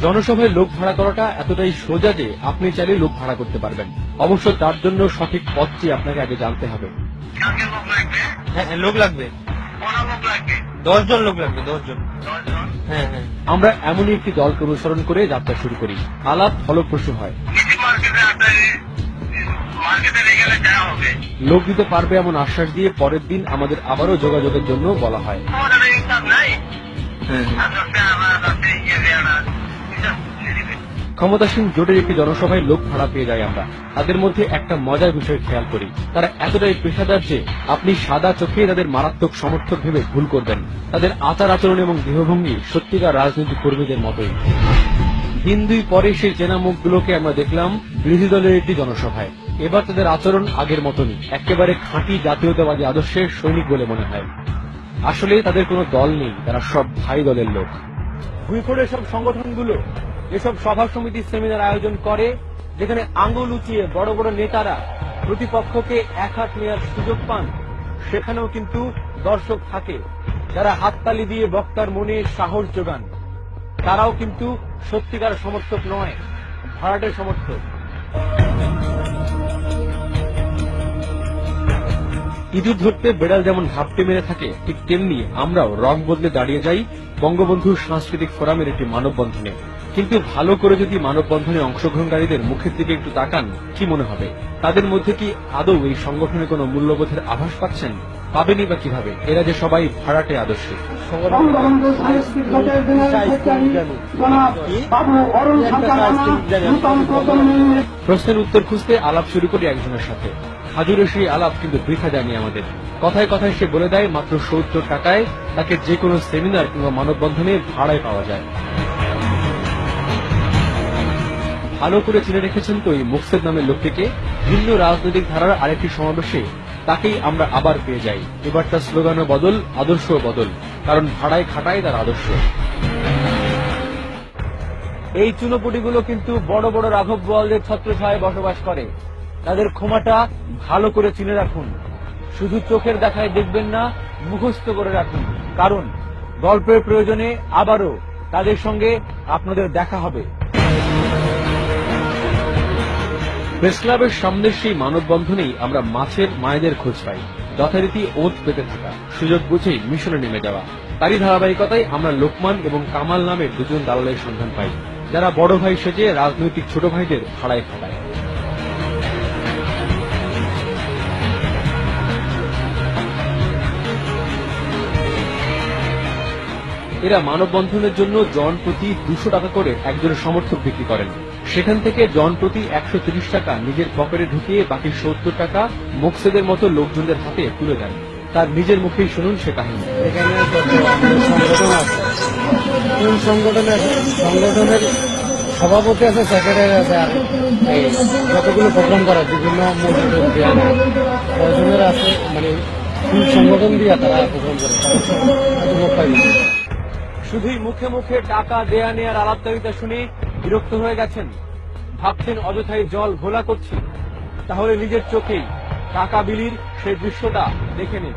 জনসভায় লোক ভাড়া করাটা এতটাই সোজা যে আপনি চাইলে লোক ভাড়া করতে পারবেন। অবশ্য তার জন্য সঠিক পথটি আপনাকে আগে জানতে হবে। লোক লাগবে? হ্যাঁ হ্যাঁ, লোক লাগবে। কোন লোক লাগবে? দশ জন লোক লাগবে দশ জন হ্যাঁ হ্যাঁ। আমরা এমনই একটি দলকে অনুসরণ করে যাত্রা শুরু করি। আলাপ ফলপ্রসূ হয়। লোক দিতে পারবে এমন আশ্বাস দিয়ে পরের দিন আমাদের আবারও যোগাযোগের জন্য বলা হয়। হ্যাঁ হ্যাঁ। ক্ষমতাসীন জোটের একটি জনসভায় লোক ভাড়া পেয়ে যাই আমরা। তাদের মধ্যে একটা মজার বিষয় খেয়াল করি। তারা এতটাই পেশাদার যে আপনি সাদা চোখে তাদের মারাত্মক সমর্থক ভেবে ভুল করবেন। তাদের আচার আচরণ এবং দেহভঙ্গি সত্যিকার রাজনৈতিক কর্মীদের মতোই। দিন দুই পরে সেই চেনা মুখগুলোকে আমরা দেখলাম বিরোধী দলের একটি জনসভায়। এবার তাদের আচরণ আগের মতনই, একেবারে খাঁটি জাতীয়তাবাদী আদর্শের সৈনিক বলে মনে হয়। আসলে তাদের কোনো দল নেই, তারা সব ভাই দলের লোক। ভুইফোড়ের সব সংগঠনগুলো, এসব সভা সমিতি সেমিনার আয়োজন করে, যেখানে আঙুল উঁচিয়ে বড় বড় নেতারা প্রতিপক্ষকে এক হাত নেওয়ার সুযোগ পান, সেখানেও কিন্তু দর্শক থাকে, যারা হাততালি দিয়ে বক্তার মনে সাহস যোগান। তারাও কিন্তু সত্যিকার সমর্থক নয় ভাড়াটের সমর্থক। ইঁদুর ধরতে বেড়াল যেমন হাফটে মেরে থাকে ঠিক তেমনি আমরাও রং বদলে দাঁড়িয়ে যাই বঙ্গবন্ধু সাংস্কৃতিক ফোরামের একটি মানববন্ধনে। কিন্তু ভালো করে যদি মানববন্ধনে অংশগ্রহণকারীদের মুখের দিকে একটু তাকান কি মনে হবে? তাদের মধ্যে কি আদৌ এই সংগঠনে কোনো মূল্যবোধের আভাস পাচ্ছেন? পাবেনই বা কীভাবে? এরা যে সবাই ভাড়াটে আদর্শে। প্রশ্নের উত্তর খুঁজতে আলাপ শুরু করি একজনের সাথে। হাজুরের সেই আলাপ কিন্তু বৃথা যায়নি আমাদের। কথায় কথায় সে বলে দেয়, মাত্র সত্তর টাকায় তাকে যে কোনো সেমিনার কিংবা মানববন্ধনে ভাড়ায় পাওয়া যায়। ভালো করে চিনে রেখেছেন তো এই মুকসেদ নামের লোকটিকে। ভিন্ন রাজনৈতিক ধারার আরেকটি সমাবেশে তাকেই আমরা আবার পেয়ে যাই। এবার তার স্লোগানও বদল, আদর্শও বদল, কারণ ভাড়ায় খাটায় তার আদর্শ। এই চুনোপুটিগুলো কিন্তু বড় বড় রাঘব বোয়ালদের ছত্রছায় বসবাস করে। তাদের ক্ষমাটা ভালো করে চিনে রাখুন। শুধু চোখের দেখায় দেখবেন না, মুখস্থ করে রাখুন। কারণ গল্পের প্রয়োজনে আবারও তাদের সঙ্গে আপনাদের দেখা হবে। প্রেস ক্লাবের সামনের সেই মানববন্ধনেই আমরা মাছের মায়েদের খোঁজ পাই। যথারীতি ওত পেতে থাকা। সুযোগ বুঝেই মিশনে নেমে যাওয়া। তারই ধারাবাহিকতায় আমরা লোকমান এবং কামাল নামের দুজন দালালের সন্ধান পাই, যারা বড় ভাই সেজে রাজনৈতিক ছোট ভাইদের ভাড়ায় খাটায়। এরা মানববন্ধনের জন্য জন প্রতি দুশো টাকা করে একজনের সমর্থক বিক্রি করেন। সেখান থেকে জন প্রতি একশো টাকা নিজের পকেটে ঢুকিয়ে বাকি সত্তর টাকা মোকসেদের মতো লোকজনদের হাতে তুলে দেন। তার নিজের মুখেই শুনুন সে কাহিনী। কোন সংগঠনের সভাপতি আছে সেক্রেটারি আছে, আর যতগুলো প্রোগ্রাম করা, বিভিন্ন মসজিদের আছে মানে সংগঠন দিয়ে তারা প্রোগ্রাম করে। শুধুই মুখে মুখে টাকা দেয়া নেয়ার আলাপচারিতা শুনে বিরক্ত হয়ে গেছেন। ভাবছেন অযথাই জল ঘোলা করছি। তাহলে নিজের চোখেই টাকা বিলির সেই দৃশ্যটা দেখে নিন।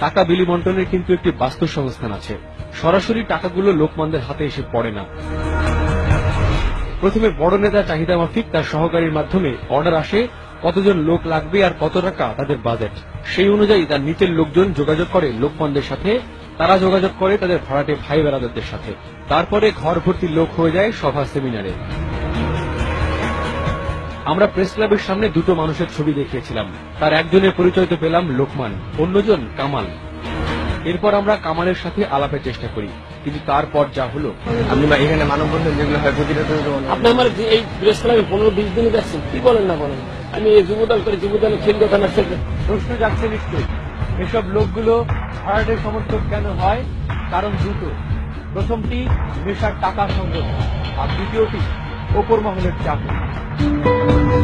টাকা বিলি বন্টনের কিন্তু একটি বাস্তব সংস্থান আছে। সরাসরি টাকাগুলো লোকমানদের হাতে এসে পড়ে না। প্রথমে বড় নেতার চাহিদা মাফিক তার সহকারীর মাধ্যমে অর্ডার আসে, কতজন লোক লাগবে আর কত টাকা তাদের বাজেট। সেই অনুযায়ী তার নিচের লোকজন যোগাযোগ করে লোকমানদের সাথে, তারা যোগাযোগ করে তাদের ভাড়াটে ভাই বেড়াদারদের সাথে। তারপরে ঘর ভর্তি লোক হয়ে যায় সভা সেমিনারে। আমরা প্রেস ক্লাবের সামনে দুটো মানুষের ছবি দেখিয়েছিলাম। তার একজনের পরিচয় তো পেলাম লোকমান, অন্যজন কামাল। এরপর আমরা কামালের সাথে আলাপের চেষ্টা করি। কিন্তু তারপর যা হলো আপনি এখানে মানববন্ধন যেগুলো হয় প্রতিটা আপনি আমার যে এই প্রেস ক্লাবে পনেরো বিশ দিন যাচ্ছেন কি বলেন না বলেন? আমি এই যুবদল করে যুবদলের খিলদ থানার সেক্রেটারি প্রশ্ন যাচ্ছে নিশ্চয়ই এসব লোকগুলো ভাড়াটের সমর্থক কেন হয়? কারণ দুটো। প্রথমটি নেশার টাকা সংগ্রহ আর দ্বিতীয়টি ওপর মহলের চাকরি।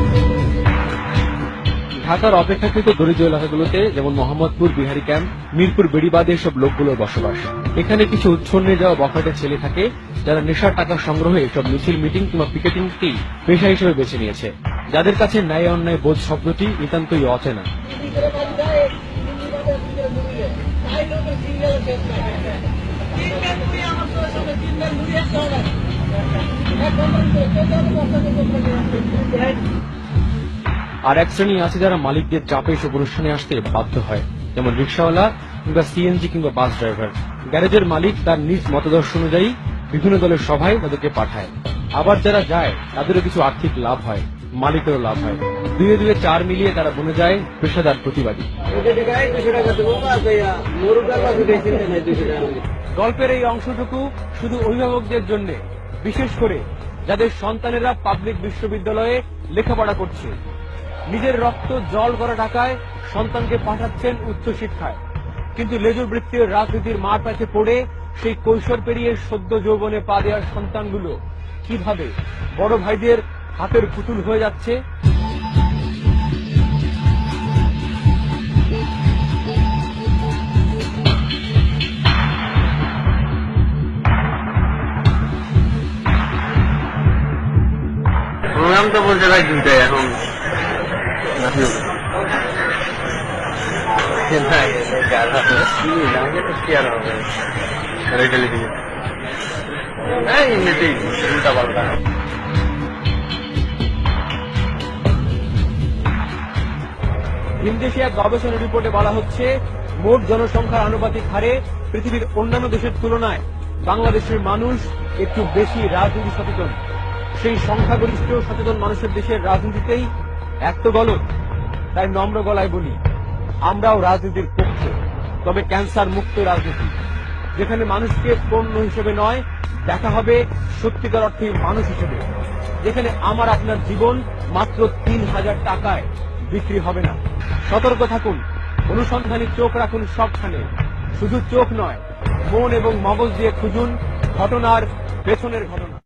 ঢাকার অপেক্ষাকৃত দরিদ্র এলাকাগুলোতে, যেমন মোহাম্মদপুর, বিহারি ক্যাম্প, মিরপুর বেড়িবাদে সব লোকগুলোর বসবাস। এখানে কিছু উচ্ছন্নে যাওয়া বখাটে ছেলে থাকে, যারা নেশার টাকা সংগ্রহে সব মিছিল, মিটিং কিংবা পিকেটিংকেই পেশা হিসেবে বেছে নিয়েছে। যাদের কাছে ন্যায় অন্যায় বোধ শব্দটি নিতান্তই অচেনা। আর এক শ্রেণি আছে যারা মালিকদের চাপে এসব অনুষ্ঠানে আসতে বাধ্য হয়। যেমন রিক্সাওয়ালা কিংবা সিএনজি কিংবা বাস ড্রাইভার। গ্যারেজের মালিক তার নিজ মতদর্শ অনুযায়ী বিভিন্ন দলের সভায় তাদেরকে পাঠায়। আবার যারা যায়, তাদেরও কিছু আর্থিক লাভ হয়, মালিকেরও লাভ হয়। দুয়ে দুয়ে চার মিলিয়ে তারা বনে যায় পেশাদার প্রতিবাদী। গল্পের এই অংশটুকু শুধু অভিভাবকদের জন্য, বিশেষ করে যাদের সন্তানেরা পাবলিক বিশ্ববিদ্যালয়ে লেখাপড়া করছে। নিজের রক্ত জল করা টাকায় সন্তানকে পাঠাচ্ছেন উচ্চশিক্ষায়। কিন্তু লেজুর বৃত্তীয় রাজনীতির মার প্যাচে পড়ে সেই কৈশোর পেরিয়ে সদ্য যৌবনে পা দেওয়ার সন্তানগুলো কীভাবে বড় ভাইদের হাতের পুতুল হয়ে যাচ্ছে? প্রোগ্রাম তো বলতে ভাই দুইটাই ভিনদেশি গবেষণা রিপোর্টে বলা হচ্ছে, মোট জনসংখ্যার আনুপাতিক হারে পৃথিবীর অন্যান্য দেশের তুলনায় বাংলাদেশের মানুষ একটু বেশি রাজনীতি সচেতন। সেই সংখ্যাগরিষ্ঠ সচেতন মানুষের দেশের রাজনীতিতেই এত গলত তাই নম্র গলায় বলি, আমরাও রাজনীতির পক্ষে, তবে ক্যান্সার মুক্ত রাজনীতি, যেখানে মানুষকে পণ্য হিসেবে নয়, দেখা হবে সত্যিকার অর্থে মানুষ হিসেবে, যেখানে আমার আপনার জীবন মাত্র তিন হাজার টাকায় বিক্রি হবে না। সতর্ক থাকুন, অনুসন্ধানী চোখ রাখুন সবখানে, শুধু চোখ নয়, মন এবং মগজ দিয়ে খুঁজুন ঘটনার পেছনের ঘটনা।